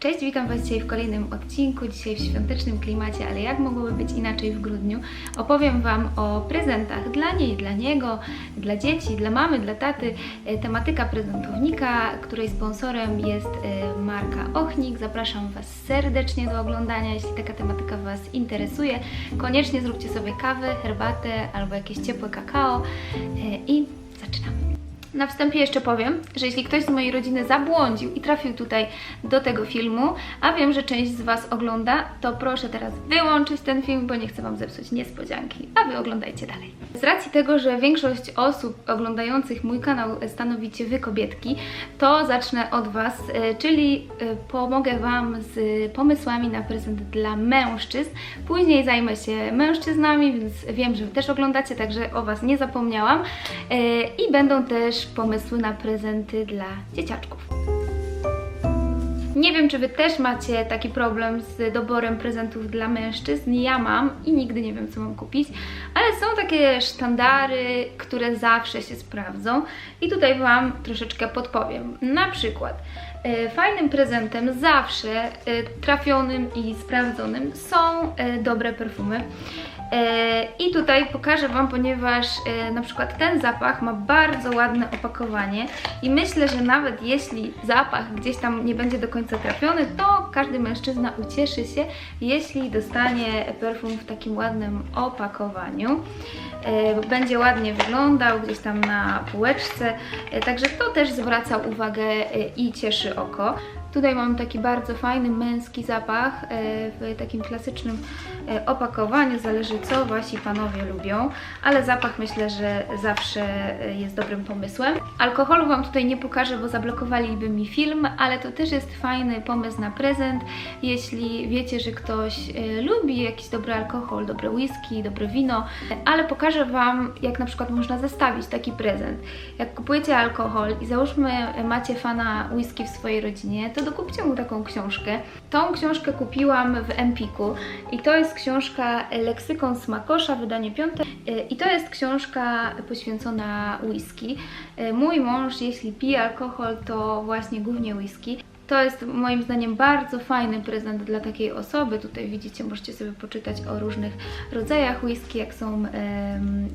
Cześć, witam Was dzisiaj w kolejnym odcinku, dzisiaj w świątecznym klimacie, ale jak mogłoby być inaczej w grudniu? Opowiem Wam o prezentach dla niej, dla niego, dla dzieci, dla mamy, dla taty. E, Tematyka prezentownika, której sponsorem jest e, marka Ochnik. Zapraszam Was serdecznie do oglądania, jeśli taka tematyka Was interesuje. Koniecznie zróbcie sobie kawę, herbatę albo jakieś ciepłe kakao e, i zaczynamy. Na wstępie jeszcze powiem, że jeśli ktoś z mojej rodziny zabłądził i trafił tutaj do tego filmu, a wiem, że część z Was ogląda, to proszę teraz wyłączyć ten film, bo nie chcę Wam zepsuć niespodzianki, a Wy oglądajcie dalej. Z racji tego, że większość osób oglądających mój kanał stanowicie Wy kobietki, to zacznę od Was, e, czyli e, pomogę Wam z pomysłami na prezent dla mężczyzn. Później zajmę się mężczyznami, więc wiem, że Wy też oglądacie, także o Was nie zapomniałam. E, I będą też pomysły na prezenty dla dzieciaczków. Nie wiem, czy Wy też macie taki problem z doborem prezentów dla mężczyzn. Ja mam i nigdy nie wiem, co mam kupić, ale są takie sztandary, które zawsze się sprawdzą i tutaj Wam troszeczkę podpowiem. Na przykład fajnym prezentem zawsze e, trafionym i sprawdzonym są e, dobre perfumy. E, I tutaj pokażę Wam, ponieważ e, na przykład ten zapach ma bardzo ładne opakowanie i myślę, że nawet jeśli zapach gdzieś tam nie będzie do końca trafiony, to każdy mężczyzna ucieszy się, jeśli dostanie perfum w takim ładnym opakowaniu. E, Będzie ładnie wyglądał gdzieś tam na półeczce, e, także to też zwraca uwagę e, i cieszy oko. Tutaj mam taki bardzo fajny męski zapach e, w takim klasycznym e, opakowaniu, zależy co wasi panowie lubią, ale zapach myślę, że zawsze e, jest dobrym pomysłem. Alkoholu Wam tutaj nie pokażę, bo zablokowaliby mi film, ale to też jest fajny pomysł na prezent, jeśli wiecie, że ktoś lubi jakiś dobry alkohol, dobre whisky, dobre wino, ale pokażę Wam, jak na przykład można zestawić taki prezent. Jak kupujecie alkohol i załóżmy macie fana whisky w swojej rodzinie, to dokupcie mu taką książkę. Tą książkę kupiłam w Empiku i to jest książka Leksykon Smakosza, wydanie piąte i to jest książka poświęcona whisky. Mój mąż, jeśli pije alkohol, to właśnie głównie whisky. To jest moim zdaniem bardzo fajny prezent dla takiej osoby. Tutaj widzicie, możecie sobie poczytać o różnych rodzajach whisky, jak są,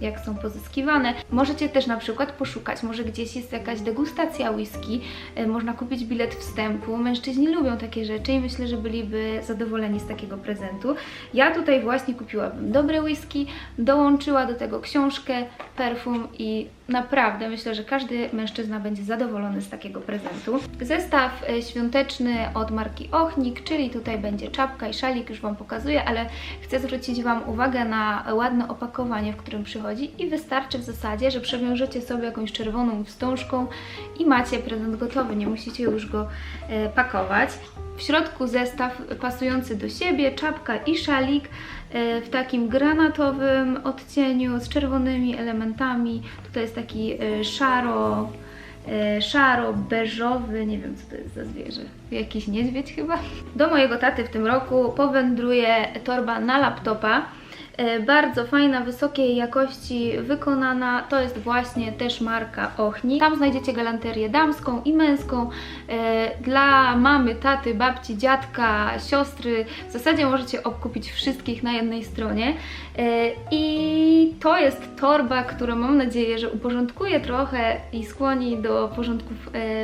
jak są pozyskiwane. Możecie też na przykład poszukać, może gdzieś jest jakaś degustacja whisky, e, można kupić bilet wstępu. Mężczyźni lubią takie rzeczy i myślę, że byliby zadowoleni z takiego prezentu. Ja tutaj właśnie kupiłabym dobre whisky, dołączyła do tego książkę, perfum i naprawdę myślę, że każdy mężczyzna będzie zadowolony z takiego prezentu. Zestaw e, świąteczny od marki Ochnik, czyli tutaj będzie czapka i szalik, już Wam pokazuję, ale chcę zwrócić Wam uwagę na ładne opakowanie, w którym przychodzi i wystarczy w zasadzie, że przewiążecie sobie jakąś czerwoną wstążką i macie prezent gotowy, nie musicie już go e, pakować. W środku zestaw pasujący do siebie, czapka i szalik e, w takim granatowym odcieniu z czerwonymi elementami. Tutaj jest taki e, szaro, e, szaro-beżowy, nie wiem co to jest za zwierzę, jakiś niedźwiedź chyba. Do mojego taty w tym roku powędruje torba na laptopa. E, Bardzo fajna, wysokiej jakości wykonana. To jest właśnie też marka Ochni. Tam znajdziecie galanterię damską i męską. E, Dla mamy, taty, babci, dziadka, siostry. W zasadzie możecie obkupić wszystkich na jednej stronie. E, I to jest torba, która mam nadzieję, że uporządkuje trochę i skłoni do porządków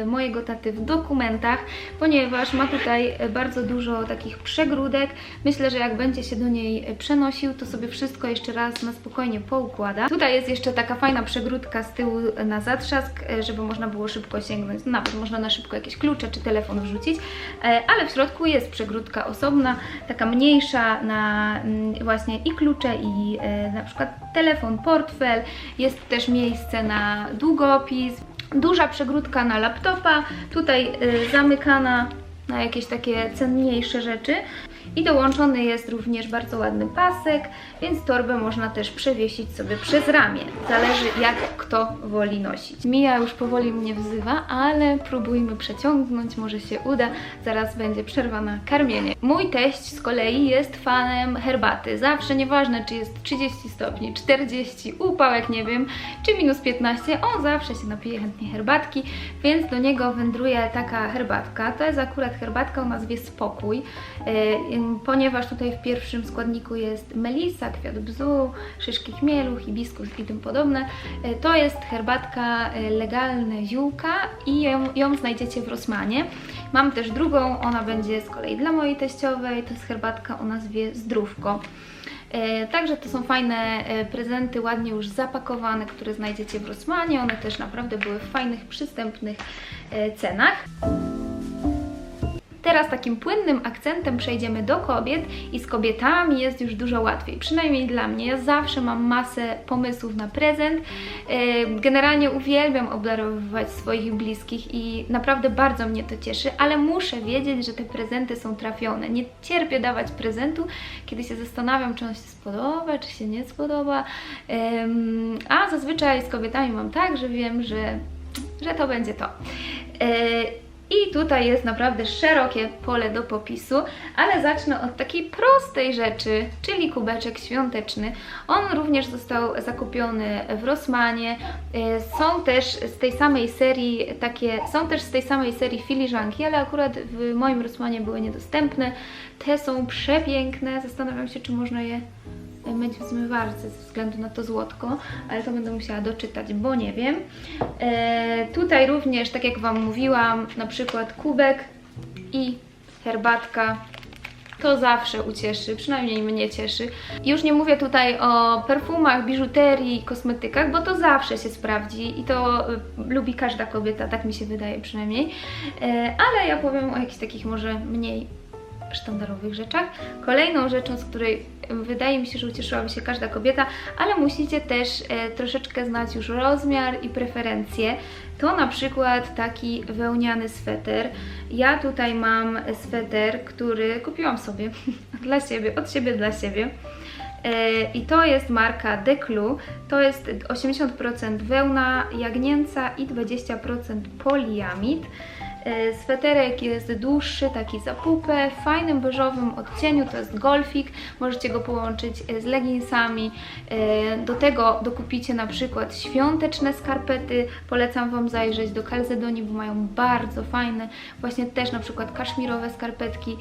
mojego taty w dokumentach, ponieważ ma tutaj bardzo dużo takich przegródek. Myślę, że jak będzie się do niej przenosił, to sobie wszystko jeszcze raz na spokojnie poukłada. Tutaj jest jeszcze taka fajna przegródka z tyłu na zatrzask, e, żeby można było szybko sięgnąć. Nawet można na szybko jakieś klucze czy telefon wrzucić, e, ale w środku jest przegródka osobna, taka mniejsza na mm, właśnie i klucze i e, na przykład telefon, portfel. Jest też miejsce na długopis. Duża przegródka na laptopa, tutaj zamykana na jakieś takie cenniejsze rzeczy. I dołączony jest również bardzo ładny pasek, więc torbę można też przewiesić sobie przez ramię. Zależy jak kto woli nosić. Mija już powoli mnie wzywa, ale próbujmy przeciągnąć, może się uda. Zaraz będzie przerwa na karmienie. Mój teść z kolei jest fanem herbaty. Zawsze, nieważne czy jest 30 stopni, 40, upał jak nie wiem, czy minus 15, on zawsze się napije chętnie herbatki, więc do niego wędruje taka herbatka. To jest akurat herbatka o nazwie Spokój, ym, ponieważ tutaj w pierwszym składniku jest melisa, kwiat bzu, szyszki chmielu, hibiskus i tym podobne. E, To jest herbatka e, legalne ziółka i ją, ją znajdziecie w Rosmanie. Mam też drugą, ona będzie z kolei dla mojej teściowej, to jest herbatka o nazwie Zdrówko. E, Także to są fajne prezenty, ładnie już zapakowane, które znajdziecie w Rosmanie. One też naprawdę były w fajnych, przystępnych cenach. Teraz takim płynnym akcentem przejdziemy do kobiet i z kobietami jest już dużo łatwiej, przynajmniej dla mnie. Ja zawsze mam masę pomysłów na prezent. E, Generalnie uwielbiam obdarowywać swoich bliskich i naprawdę bardzo mnie to cieszy, ale muszę wiedzieć, że te prezenty są trafione. Nie cierpię dawać prezentu, kiedy się zastanawiam, czy on się spodoba, czy się nie spodoba. A zazwyczaj z kobietami mam tak, że wiem, że, że to będzie to. I tutaj jest naprawdę szerokie pole do popisu, ale zacznę od takiej prostej rzeczy, czyli kubeczek świąteczny. On również został zakupiony w Rossmanie. E, Są też z tej samej serii takie, są też z tej samej serii filiżanki, ale akurat w moim Rossmanie były niedostępne. Te są przepiękne, zastanawiam się, czy można je myć w zmywarce ze względu na to złotko, ale to będę musiała doczytać, bo nie wiem. E, tutaj również, tak jak Wam mówiłam, na przykład kubek i herbatka. To zawsze ucieszy, przynajmniej mnie cieszy. Już nie mówię tutaj o perfumach, biżuterii, kosmetykach, bo to zawsze się sprawdzi i to y, lubi każda kobieta, tak mi się wydaje przynajmniej. E, ale ja powiem o jakichś takich może mniej sztandarowych rzeczach. Kolejną rzeczą, z której wydaje mi się, że ucieszyłaby się każda kobieta, ale musicie też e, troszeczkę znać już rozmiar i preferencje. To na przykład taki wełniany sweter. Ja tutaj mam sweter, który kupiłam sobie dla siebie, od siebie dla siebie. E, I to jest marka Declu. To jest 80% wełna jagnięca i 20% poliamid. E, Sweterek jest dłuższy, taki za pupę, w fajnym beżowym odcieniu, to jest golfik, możecie go połączyć e, z leginsami. E, Do tego dokupicie na przykład świąteczne skarpety, polecam Wam zajrzeć do Calzedonii, bo mają bardzo fajne, właśnie też na przykład kaszmirowe skarpetki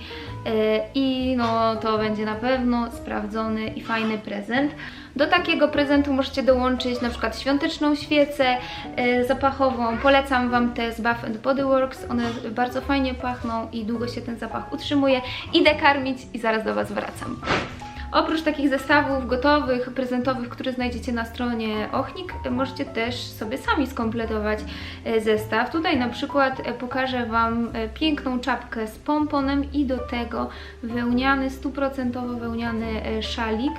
i no to będzie na pewno sprawdzony i fajny prezent. Do takiego prezentu możecie dołączyć na przykład świąteczną świecę e, zapachową. Polecam Wam te z Bath Body Works. One bardzo fajnie pachną i długo się ten zapach utrzymuje. Idę karmić i zaraz do Was wracam. Oprócz takich zestawów gotowych, prezentowych, które znajdziecie na stronie Ochnik, możecie też sobie sami skompletować e, zestaw. Tutaj na przykład e, pokażę Wam e, piękną czapkę z pomponem i do tego wełniany, stuprocentowo wełniany szalik.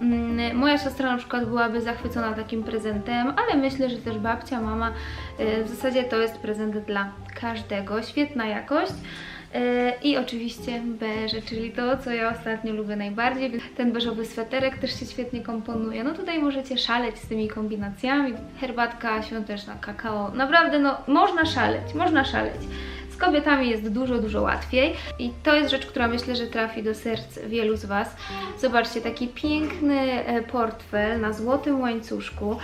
Mm, Moja siostra na przykład byłaby zachwycona takim prezentem, ale myślę, że też babcia, mama, w zasadzie to jest prezent dla każdego. Świetna jakość. E, I oczywiście beże, czyli to, co ja ostatnio lubię najbardziej. Ten beżowy sweterek też się świetnie komponuje. No tutaj możecie szaleć z tymi kombinacjami. Herbatka świąteczna, kakao. Naprawdę, no można szaleć, można szaleć. Z kobietami jest dużo, dużo łatwiej i to jest rzecz, która myślę, że trafi do serc wielu z Was. Zobaczcie, taki piękny e, portfel na złotym łańcuszku e,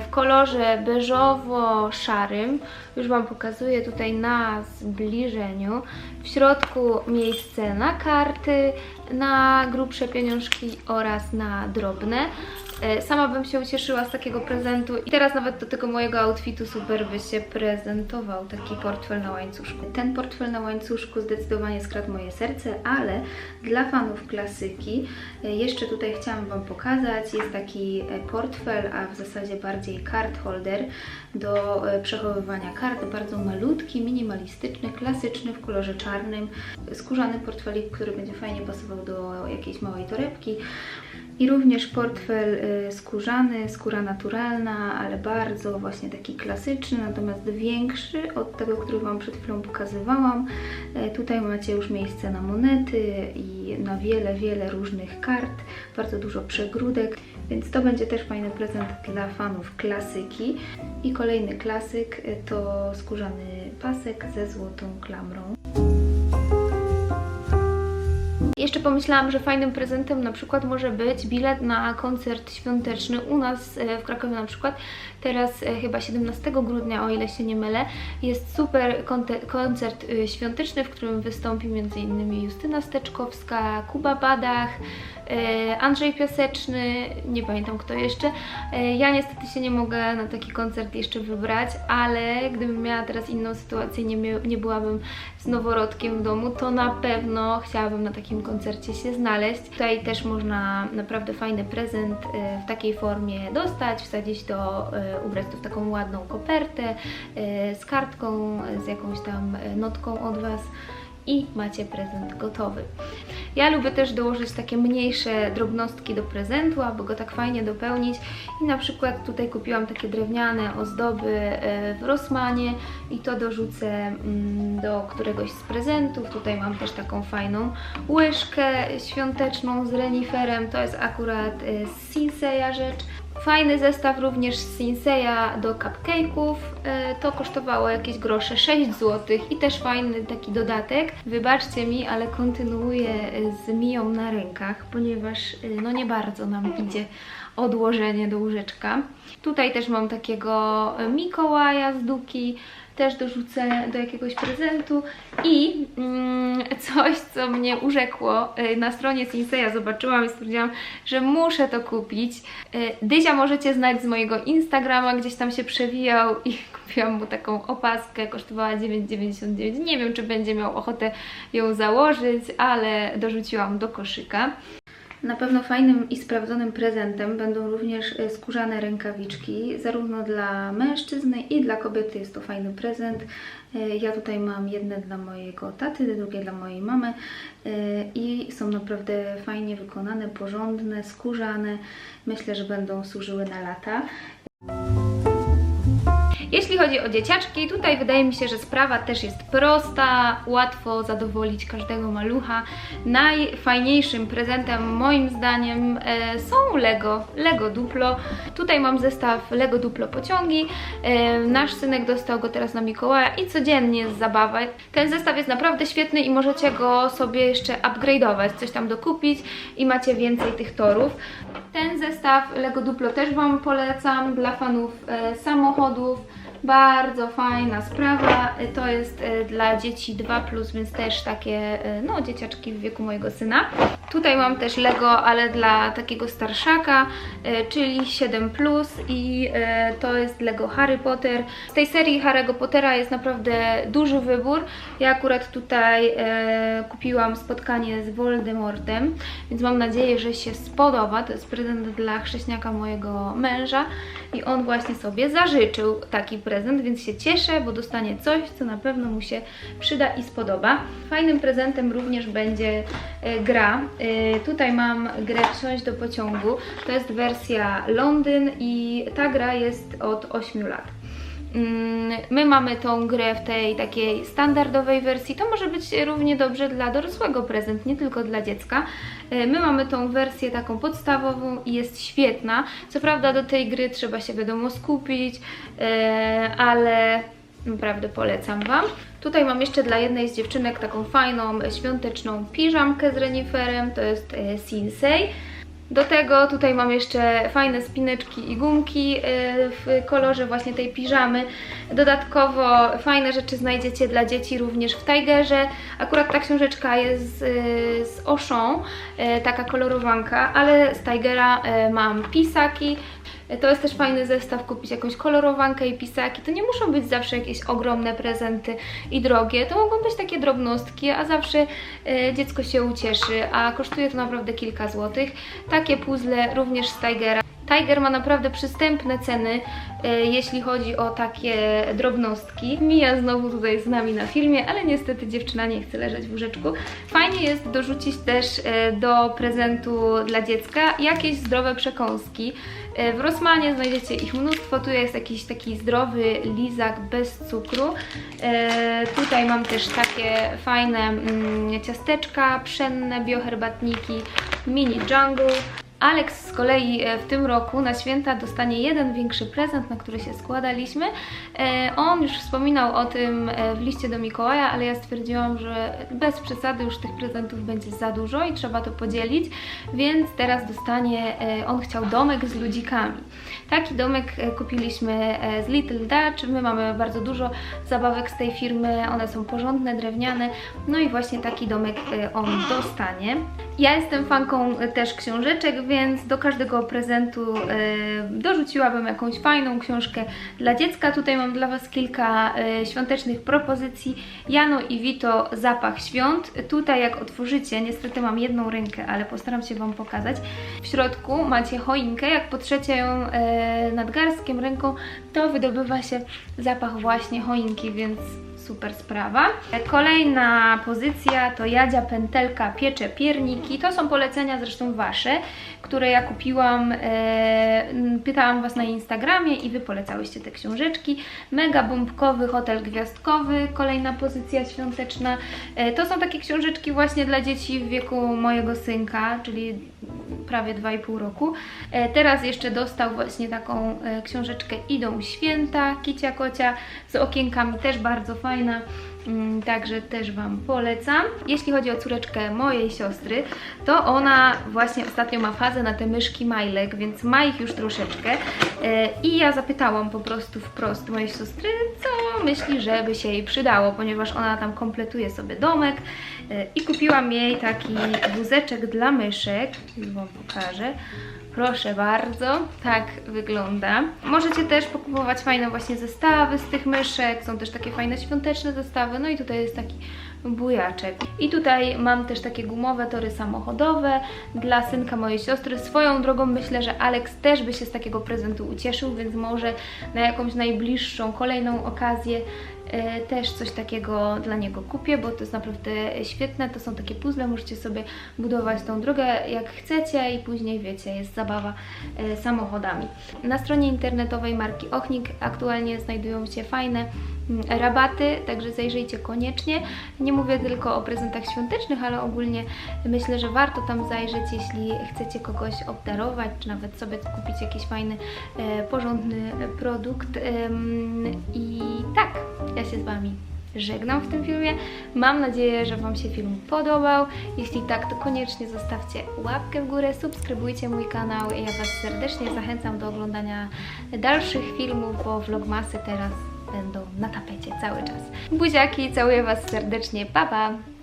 w kolorze beżowo-szarym. Już Wam pokazuję tutaj na zbliżeniu. W środku miejsce na karty, na grubsze pieniążki oraz na drobne. E, Sama bym się ucieszyła z takiego prezentu i teraz nawet do tego mojego outfitu super by się prezentował taki portfel na łańcuszku. Ten portfel na łańcuszku zdecydowanie skradł moje serce, ale dla fanów klasyki e, jeszcze tutaj chciałam Wam pokazać, jest taki e, portfel, a w zasadzie bardziej card holder do przechowywania kart, bardzo malutki, minimalistyczny, klasyczny w kolorze czarnym, skórzany portfelik, który będzie fajnie pasował do jakiejś małej torebki. I również portfel y, skórzany, skóra naturalna, ale bardzo właśnie taki klasyczny, natomiast większy od tego, który Wam przed chwilą pokazywałam. E, Tutaj macie już miejsce na monety i na wiele, wiele różnych kart, bardzo dużo przegródek, więc to będzie też fajny prezent dla fanów klasyki. I kolejny klasyk to skórzany pasek ze złotą klamrą. Jeszcze pomyślałam, że fajnym prezentem na przykład może być bilet na koncert świąteczny u nas e, w Krakowie na przykład. Teraz e, chyba 17 grudnia, o ile się nie mylę, jest super koncert e, świąteczny, w którym wystąpi m.in. Justyna Steczkowska, Kuba Badach, Andrzej Piaseczny, nie pamiętam kto jeszcze. Ja niestety się nie mogę na taki koncert jeszcze wybrać, ale gdybym miała teraz inną sytuację, nie, nie byłabym z noworodkiem w domu, to na pewno chciałabym na takim koncercie się znaleźć. Tutaj też można naprawdę fajny prezent e, w takiej formie dostać, wsadzić do, e, ubrać to w taką ładną kopertę e, z kartką, z jakąś tam notką od Was i macie prezent gotowy. Ja lubię też dołożyć takie mniejsze drobnostki do prezentu, aby go tak fajnie dopełnić i na przykład tutaj kupiłam takie drewniane ozdoby e, w Rossmanie i to dorzucę mm, do któregoś z prezentów. Tutaj mam też taką fajną łyżkę świąteczną z reniferem, to jest akurat e, z Sinseya rzecz. Fajny zestaw również z Sinseya do cupcake'ów. E, To kosztowało jakieś grosze 6 zł i też fajny taki dodatek. Wybaczcie mi, ale kontynuuję z Miją na rękach, ponieważ e, no nie bardzo nam idzie odłożenie do łóżeczka. Tutaj też mam takiego e, Mikołaja z Duki, też dorzucę do jakiegoś prezentu i mm, coś, co mnie urzekło, y, na stronie Sinseya zobaczyłam i stwierdziłam, że muszę to kupić. Y, Dyzia możecie znać z mojego Instagrama, gdzieś tam się przewijał i kupiłam mu taką opaskę, kosztowała 9,99. Nie wiem, czy będzie miał ochotę ją założyć, ale dorzuciłam do koszyka. Na pewno fajnym i sprawdzonym prezentem będą również e, skórzane rękawiczki, zarówno dla mężczyzny i dla kobiety jest to fajny prezent. E, Ja tutaj mam jedne dla mojego taty, drugie dla mojej mamy e, i są naprawdę fajnie wykonane, porządne, skórzane. Myślę, że będą służyły na lata. Jeśli chodzi o dzieciaczki, tutaj wydaje mi się, że sprawa też jest prosta, łatwo zadowolić każdego malucha. Najfajniejszym prezentem moim zdaniem e, są Lego, Lego Duplo. Tutaj mam zestaw Lego Duplo pociągi. E, nasz synek dostał go teraz na Mikołaja i codziennie jest zabawa. Ten zestaw jest naprawdę świetny i możecie go sobie jeszcze upgrade'ować, coś tam dokupić i macie więcej tych torów. Ten zestaw Lego Duplo też Wam polecam dla fanów e, samochodów. Bardzo fajna sprawa. E, To jest e, dla dzieci 2, więc też takie e, no, dzieciaczki w wieku mojego syna. Tutaj mam też Lego, ale dla takiego starszaka, czyli 7 i e, to jest Lego Harry Potter. Z tej serii Harry'ego Pottera jest naprawdę duży wybór. Ja akurat tutaj kupiłam spotkanie z Voldemortem, więc mam nadzieję, że się spodoba. To jest prezent dla chrześniaka mojego męża i on właśnie sobie zażyczył taki prezent, więc się cieszę, bo dostanie coś, co na pewno mu się przyda i spodoba. Fajnym prezentem również będzie e, gra. E, tutaj mam grę Wsiąść do pociągu. To jest wersja Londyn i ta gra jest od 8 lat. Mm, My mamy tą grę w tej takiej standardowej wersji. To może być równie dobrze dla dorosłego prezent, nie tylko dla dziecka. E, My mamy tą wersję taką podstawową i jest świetna. Co prawda do tej gry trzeba się wiadomo skupić, e, ale naprawdę polecam Wam. Tutaj mam jeszcze dla jednej z dziewczynek taką fajną świąteczną piżamkę z reniferem, to jest e, Sinsei. Do tego tutaj mam jeszcze fajne spineczki i gumki e, w kolorze właśnie tej piżamy. Dodatkowo fajne rzeczy znajdziecie dla dzieci również w Tigerze. Akurat ta książeczka jest z, z Auchan, e, taka kolorowanka, ale z Tigera mam pisaki. E, To jest też fajny zestaw, kupić jakąś kolorowankę i pisaki. To nie muszą być zawsze jakieś ogromne prezenty i drogie. To mogą być takie drobnostki, a zawsze e, dziecko się ucieszy, a kosztuje to naprawdę kilka złotych. Takie puzzle również z Tigera. Tiger ma naprawdę przystępne ceny, e, jeśli chodzi o takie drobnostki. Mija znowu tutaj z nami na filmie, ale niestety dziewczyna nie chce leżeć w łóżeczku. Fajnie jest dorzucić też e, do prezentu dla dziecka jakieś zdrowe przekąski. E, W Rossmanie znajdziecie ich mnóstwo. Tu jest jakiś taki zdrowy lizak bez cukru. Tutaj mam też takie fajne mm, ciasteczka pszenne, bioherbatniki, mini jungle. Alex z kolei e, w tym roku na święta dostanie jeden większy prezent, na który się składaliśmy. E, On już wspominał o tym e, w liście do Mikołaja, ale ja stwierdziłam, że bez przesady już tych prezentów będzie za dużo i trzeba to podzielić, więc teraz dostanie, on chciał domek z ludzikami. Taki domek kupiliśmy z Little Dutch, my mamy bardzo dużo zabawek z tej firmy, one są porządne, drewniane, no i właśnie taki domek on dostanie. Ja jestem fanką też książeczek, więc do każdego prezentu e, dorzuciłabym jakąś fajną książkę dla dziecka. Tutaj mam dla Was kilka e, świątecznych propozycji. Jano i Vito Zapach Świąt. Tutaj jak otworzycie, niestety mam jedną rękę, ale postaram się Wam pokazać. W środku macie choinkę, jak potrzecie ją e, nadgarstkiem, ręką, to wydobywa się zapach właśnie choinki, więc super sprawa. Kolejna pozycja to Jadzia Pętelka piecze pierniki. To są polecenia zresztą Wasze, które ja kupiłam, e, pytałam Was na Instagramie i Wy polecałyście te książeczki. Mega bombkowy hotel gwiazdkowy, kolejna pozycja świąteczna. E, to są takie książeczki właśnie dla dzieci w wieku mojego synka, czyli prawie 2,5 roku. E, teraz jeszcze dostał właśnie taką e, książeczkę Idą Święta, Kicia Kocia z okienkami, też bardzo fajna. Mm, Także też Wam polecam. Jeśli chodzi o córeczkę mojej siostry, to ona właśnie ostatnio ma fazę na te myszki Majlek, więc ma ich już troszeczkę. E, I ja zapytałam po prostu wprost mojej siostry, co myśli, żeby się jej przydało, ponieważ ona tam kompletuje sobie domek. I kupiłam jej taki wózeczek dla myszek. Już Wam pokażę. Proszę bardzo, tak wygląda. Możecie też pokupować fajne właśnie zestawy z tych myszek, są też takie fajne świąteczne zestawy, no i tutaj jest taki bujaczek. I tutaj mam też takie gumowe tory samochodowe dla synka mojej siostry. Swoją drogą myślę, że Alex też by się z takiego prezentu ucieszył, więc może na jakąś najbliższą, kolejną okazję też coś takiego dla niego kupię, bo to jest naprawdę świetne. To są takie puzzle, możecie sobie budować tą drogę jak chcecie i później wiecie, jest zabawa e, samochodami. Na stronie internetowej marki Ochnik aktualnie znajdują się fajne mm, rabaty, także zajrzyjcie koniecznie. Nie mówię tylko o prezentach świątecznych, ale ogólnie myślę, że warto tam zajrzeć, jeśli chcecie kogoś obdarować, czy nawet sobie kupić jakiś fajny, e, porządny produkt. I tak, się z Wami żegnam w tym filmie. Mam nadzieję, że Wam się film podobał. Jeśli tak, to koniecznie zostawcie łapkę w górę, subskrybujcie mój kanał. Ja Was serdecznie zachęcam do oglądania dalszych filmów, bo vlogmasy teraz będą na tapecie cały czas. Buziaki, całuję Was serdecznie, pa pa!